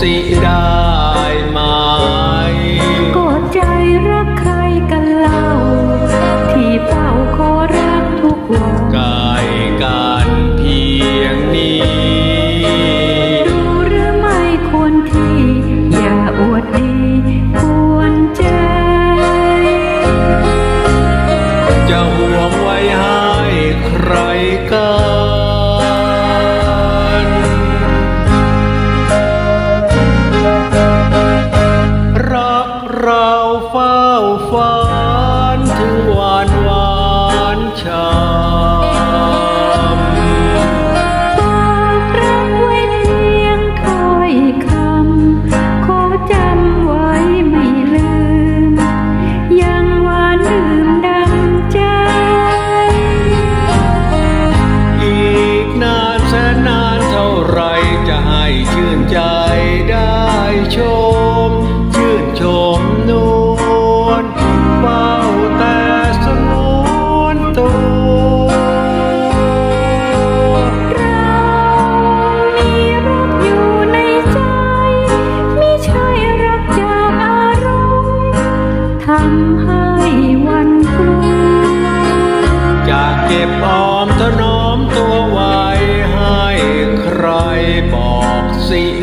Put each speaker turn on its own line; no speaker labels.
สิได้
ไห
มก็
ใจรักใครกันเล่า ที่เฝ้าขอรักทุกวัน
กายกันเพียงนี้
ดูหรือไม่ควรที่ อย่าอวดดีควรใจ
จะห่วงไว้ให้ใครกัน เฝ้าฝันถึงวันหวานชา
ฝากรักไว้เพียงถ้อยคำขอจำไว้ไม่ลืม ยังหวานดื่มดำใจ
อีกนานแสนนานเท่าไรจะให้ชื่นำ
ให้วันกลัว
จะเก็บออมถนอมตัวไว้ให้ใครบอกสิ